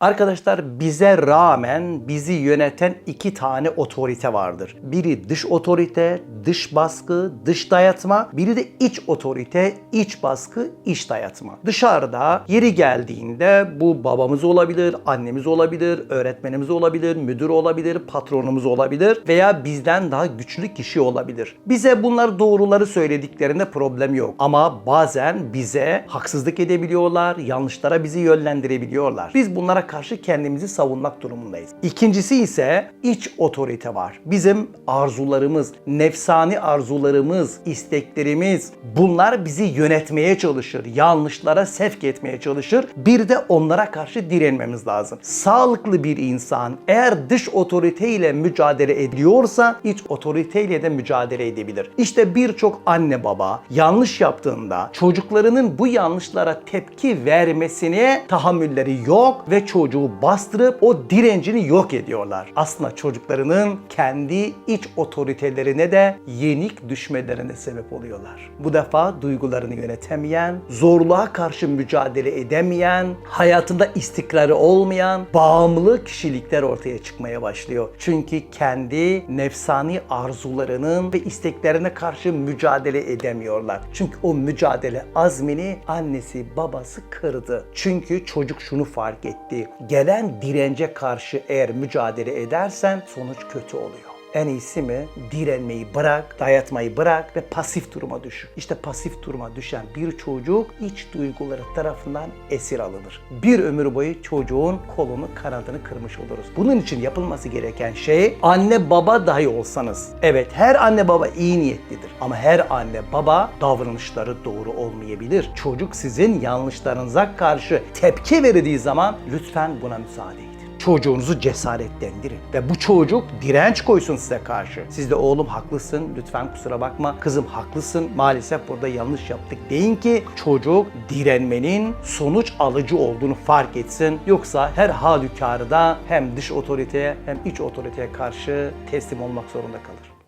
Arkadaşlar bize rağmen bizi yöneten iki tane otorite vardır. Biri dış otorite, dış baskı, dış dayatma. Biri de iç otorite, iç baskı, iç dayatma. Dışarıda yeri geldiğinde bu babamız olabilir, annemiz olabilir, öğretmenimiz olabilir, müdür olabilir, patronumuz olabilir veya bizden daha güçlü kişi olabilir. Bize bunlar doğruları söylediklerinde problem yok. Ama bazen bize haksızlık edebiliyorlar, yanlışlara bizi yönlendirebiliyorlar. Biz bunlara karşı kendimizi savunmak durumundayız. İkincisi ise iç otorite var. Bizim arzularımız, nefsani arzularımız, isteklerimiz bunlar bizi yönetmeye çalışır. Yanlışlara sevk etmeye çalışır. Bir de onlara karşı direnmemiz lazım. Sağlıklı bir insan eğer dış otoriteyle mücadele ediyorsa iç otoriteyle de mücadele edebilir. İşte birçok anne baba yanlış yaptığında çocuklarının bu yanlışlara tepki vermesine tahammülleri yok ve çocuğu bastırıp o direncini yok ediyorlar. Aslında çocuklarının kendi iç otoritelerine de yenik düşmelerine sebep oluyorlar. Bu defa duygularını yönetemeyen, zorluğa karşı mücadele edemeyen, hayatında istikrarı olmayan, bağımlı kişilikler ortaya çıkmaya başlıyor. Çünkü kendi nefsani arzularının ve isteklerine karşı mücadele edemiyorlar. Çünkü o mücadele azmini annesi babası kırdı. Çünkü çocuk şunu fark etti. Gelen dirence karşı eğer mücadele edersen sonuç kötü oluyor. En iyisi mi? Direnmeyi bırak, dayatmayı bırak ve pasif duruma düş. İşte pasif duruma düşen bir çocuk iç duyguları tarafından esir alınır. Bir ömür boyu çocuğun kolunu, kanadını kırmış oluruz. Bunun için yapılması gereken şey anne baba dahi olsanız. Evet her anne baba iyi niyetlidir ama her anne baba davranışları doğru olmayabilir. Çocuk sizin yanlışlarınıza karşı tepki verdiği zaman lütfen buna müsaade edin. Çocuğunuzu cesaretlendirin ve bu çocuk direnç koysun size karşı. Siz de oğlum haklısın, lütfen kusura bakma. Kızım haklısın, maalesef burada yanlış yaptık deyin ki çocuk direnmenin sonuç alıcı olduğunu fark etsin. Yoksa her halükarda hem dış otoriteye hem iç otoriteye karşı teslim olmak zorunda kalır.